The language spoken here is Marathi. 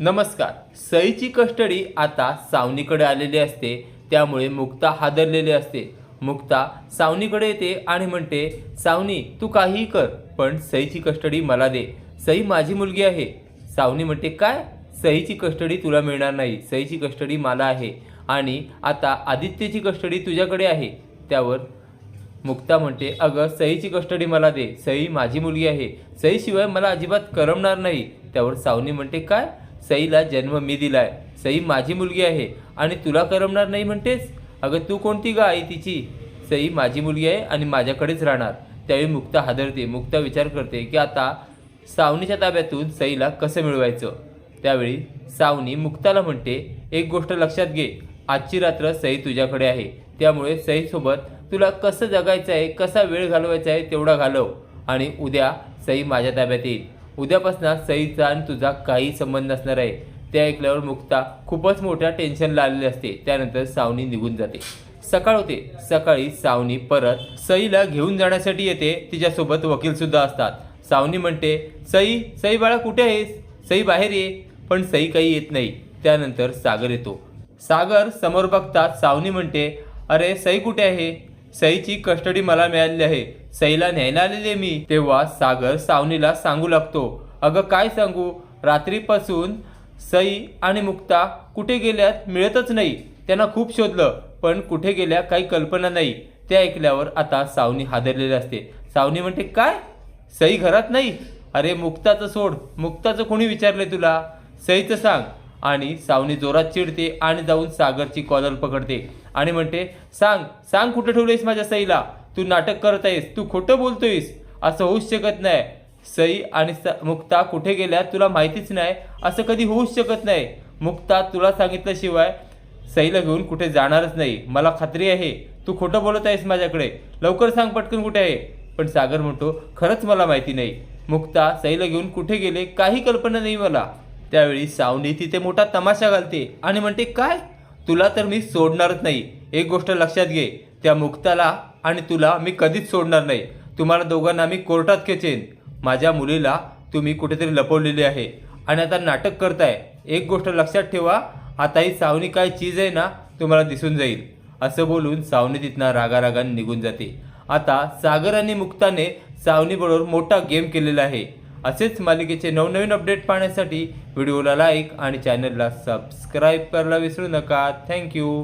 नमस्कार. सईची कस्टडी आता सावनीकडे आलेली असते त्यामुळे मुक्ता हादरलेली असते. मुक्ता सावनीकडे येते आणि म्हणते सावनी तू काहीही कर पण सईची कस्टडी मला दे. सई माझी मुलगी आहे. सावनी म्हणते काय? सईची कस्टडी तुला मिळणार नाही. सईची कस्टडी मला आहे. आणि आता आदित्यची कस्टडी तुझ्याकडे आहे. त्यावर मुक्ता म्हणते अगं सईची कस्टडी मला दे. सई माझी मुलगी आहे. सईशिवाय मला अजिबात करमणार नाही. त्यावर सावनी म्हणते काय? सईला जन्म मी दिलाय. सई माझी मुलगी आहे आणि तुला करमणार नाही म्हणतेस? अगं तू कोणती गा आई तिची? सई माझी मुलगी आहे आणि माझ्याकडेच राहणार. त्यावेळी मुक्ता हादरते. मुक्ता विचार करते की आता सावनीच्या ताब्यातून सईला कसं मिळवायचं? त्यावेळी सावनी मुक्ताला म्हणते एक गोष्ट लक्षात घे. आजची रात्र सई तुझ्याकडे आहे. त्यामुळे सईसोबत तुला कसं जगायचं आहे कसा वेळ घालवायचा आहे तेवढा घालव आणि उद्या सई माझ्या ताब्यात येईल. उद्यापासून सईचा आणि तुझा काही संबंध नसणार आहे. ते ऐकल्यावर मुक्ता खूपच मोठ्या टेन्शनला आलेली असते. त्यानंतर सावनी निघून जाते. सकाळ होते. सकाळी सावनी परत सईला घेऊन जाण्यासाठी येते. तिच्यासोबत वकीलसुद्धा असतात. सावनी म्हणते सई सई बाळा कुठे आहेस? सई बाहेर ये. पण सई काही येत नाही. त्यानंतर सागर येतो. सागर समोर बघतात सावनी म्हणते अरे सई कुठे आहे? सईची कस्टडी मला मिळालेली आहे. सईला न्यायला आलेले मी. तेव्हा सागर सावनीला सांगू लागतो अगं काय सांगू? रात्रीपासून सई आणि मुक्ता कुठे गेल्यात मिळतच नाही. त्यांना खूप शोधलं पण कुठे गेल्या काही कल्पना नाही. ते ऐकल्यावर आता सावनी हादरलेली असते. सावनी म्हणते काय? सई घरात नाही? अरे मुक्ताचं सोड. मुक्ताचं कोणी विचारले तुला? सईचं सांग. आणि सावनी जोरात चिडते आणि जाऊन सागरची कॉलर पकडते. आणि म्हणते सांग सांग कुठे ठेवलेस माझ्या सईला? तू नाटक करत आहेस तू खोटं बोलतोयस असं होऊच शकत नाही. सई आणि स- मुक्ता कुठे गेल्या तुला माहितीच नाही असं कधी होऊच शकत नाही. मुक्ता तुला सांगितल्याशिवाय सईला घेऊन कुठे जाणारच नाही. मला खात्री आहे तू खोटं बोलत आहेस माझ्याकडे. लवकर सांग पटकन कुठे आहे. पण सागर म्हणतो खरंच मला माहिती नाही. मुक्ता सईला घेऊन कुठे गेले काही कल्पना नाही मला. त्यावेळी सावनी तिथे मोठा तमाशा घालते आणि म्हणते काय? तुला तर मी सोडणारच नाही. एक गोष्ट लक्षात घे त्या मुक्ताला आणि तुला मी कधीच सोडणार नाही. तुम्हाला दोघांना मी कोर्टात खेचेन. माझ्या मुलीला तुम्ही कुठेतरी लपवलेली आहे. आणि आता नाटक करताय. एक गोष्ट लक्षात ठेवा आता ही सावनी काय चीज आहे ना तुम्हाला दिसून जाईल. असं बोलून सावनी तिथनं रागारागाने निघून जाते. आता सागर आणि मुक्ताने सावनीबरोबर मोठा गेम केलेला आहे. असेच मालिकेचे नवनवीन अपडेट पाहण्यासाठी व्हिडिओला लाईक आणि चॅनलला सबस्क्राईब करायला विसरू नका. थँक्यू.